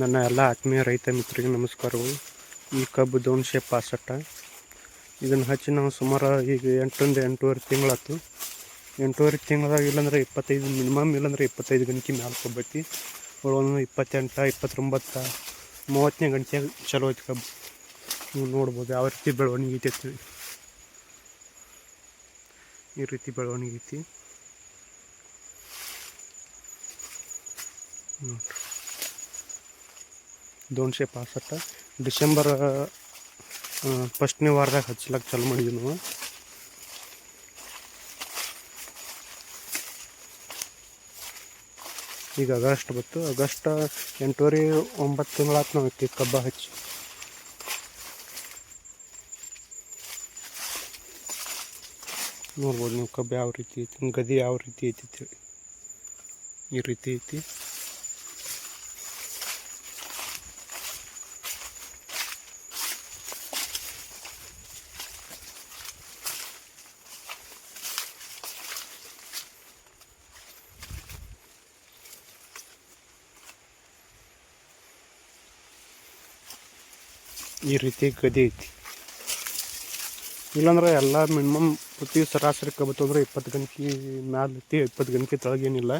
ನನ್ನ ಎಲ್ಲ ಆತ್ಮೀಯ ರೈತ ಮಿತ್ರರಿಗೆ ನಮಸ್ಕಾರಗಳು. ಈ ಕಬ್ಬು ದೋನ್ಶೆ ಪಾಸಟ್ಟ. ಇದನ್ನು ಹಚ್ಚಿ ನಾವು ಸುಮಾರು ಈಗ ಎಂಟರಿಂದ ಎಂಟೂವರೆ ತಿಂಗಳಾಯ್ತು. ಎಂಟೂವರೆ ತಿಂಗಳದಾಗ ಇಲ್ಲಾಂದ್ರೆ ಇಪ್ಪತ್ತೈದು, ಮಿನಿಮಮ್ ಇಲ್ಲಾಂದ್ರೆ ಇಪ್ಪತ್ತೈದು ಗಂಟೆ ಮ್ಯಾಲೆ ಕೊಬ್ಬೈತಿ ಒಳಗೊಂದು ಇಪ್ಪತ್ತೆಂಟು, ಇಪ್ಪತ್ತೊಂಬತ್ತ, ಮೂವತ್ತನೇ ಗಂಟೆ ಚಲೋ ಐತಿ ಕಬ್ಬು. ನೀವು ನೋಡ್ಬೋದು ಯಾವ ರೀತಿ ಬೆಳವಣಿಗೆ ಐತಿ ಈ ರೀತಿ ಬೆಳವಣಿಗೆ ಐತಿ. ನೋಡ್ರಿ. ದೋನ್ಶೆ ಪಾಸಟ್ಟ ಡಿಸೆಂಬರ್ ಫಸ್ಟ್ನೇ ವಾರದಾಗ ಹಚ್ಲಕ್ಕೆ ಚಾಲು ಮಾಡಿದ್ವಿ ನಾವು. ಈಗ ಆಗಸ್ಟ್ ಬತ್ತು ಆಗಸ್ಟ್ ಎಂಟೂವರೆ ಒಂಬತ್ತು ತಿಂಗಳಾತು ನಾವು ಇಟ್ಟು ಕಬ್ಬ ಹಚ್ಚಿ. ನೋಡ್ಬೋದು ನೀವು ಕಬ್ಬು ಯಾವ ರೀತಿ ಐತಿ ಗದಿ ಯಾವ ರೀತಿ ಐತಿ ಈ ರೀತಿ ಐತಿ. ಈ ರೀತಿ ಗದಿ ಐತಿ. ಇಲ್ಲಾಂದ್ರೆ ಎಲ್ಲ ಮಿನಿಮಮ್ ಪ್ರತಿ ಸರಾಸರಿ ಕಬ್ಬು ಅಂದ್ರೆ ಇಪ್ಪತ್ತು ಗಂಟೆ ಮ್ಯಾಲ ಐತಿ, ಇಪ್ಪತ್ತು ಗಂಟೆ ಕೆಳಗೇನಿಲ್ಲ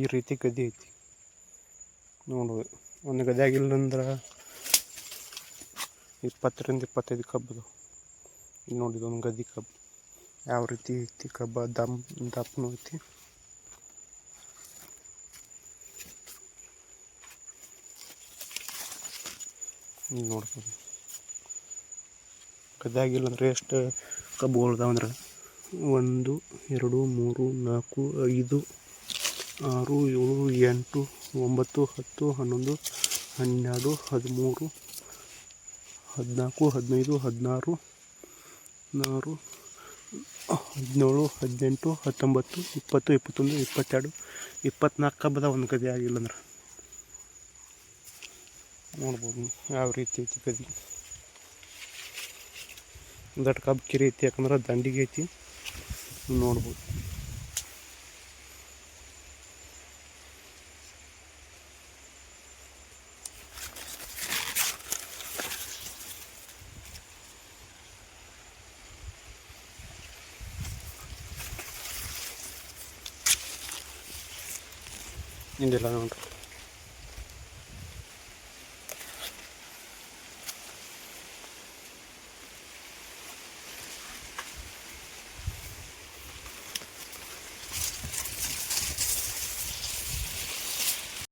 ಈ ರೀತಿ ಗದಿ ಐತಿ. ನೋಡುವ ಒಂದು ಗದ್ಯಾಗಿಲ್ಲಂದ್ರೆ ಇಪ್ಪತ್ತರಿಂದ ಇಪ್ಪತ್ತೈದು ಕಬ್ಬದು ನೋಡಿ ಒಂದು ಗದಿ ಕಬ್ಬು. ಯಾವ ರೀತಿ ಐತಿ? ಕಬ್ಬ, ದಮ್ ದಪ್ಪನೂ ಐತಿ? ನೋಡ್ಬೋದು. ಗದ್ದಾಗಿಲ್ಲ ಅಂದ್ರೆ ಎಷ್ಟು ಕಬ್ಬು ಅಂದ್ರೆ? ಒಂದು, ಎರಡು, ಮೂರು, ನಾಲ್ಕು, ಐದು, ಆರು, ಏಳು, ಎಂಟು, ಒಂಬತ್ತು, ಹತ್ತು, ಹನ್ನೊಂದು, ಹನ್ನೆರಡು, ಹದಿಮೂರು, ಹದಿನಾಲ್ಕು, ಹದಿನೈದು, ಹದಿನಾರು ಹದಿನಾರು ಹದಿನೇಳು, ಹದಿನೆಂಟು, ಹತ್ತೊಂಬತ್ತು, ಇಪ್ಪತ್ತು, ಇಪ್ಪತ್ತೊಂದು, ಇಪ್ಪತ್ತೆರಡು, ಇಪ್ಪತ್ನಾಲ್ಕು ಹಬ್ಬದ ಒಂದು ಕದಿ ಆಗಿಲ್ಲ ಅಂದ್ರೆ? ನೋಡ್ಬೋದು ಯಾವ ರೀತಿ ಐತಿ ಗದಿ. ದಟ್ಟ ಕಬ್ಬು ಕಿರಿ ಐತಿ ಯಾಕಂದ್ರೆ ದಂಡಿಗೆ ಐತಿ. ನೋಡ್ಬೋದು. ಹಿಂದೆಲ್ಲ ನೋಡ್ರಿ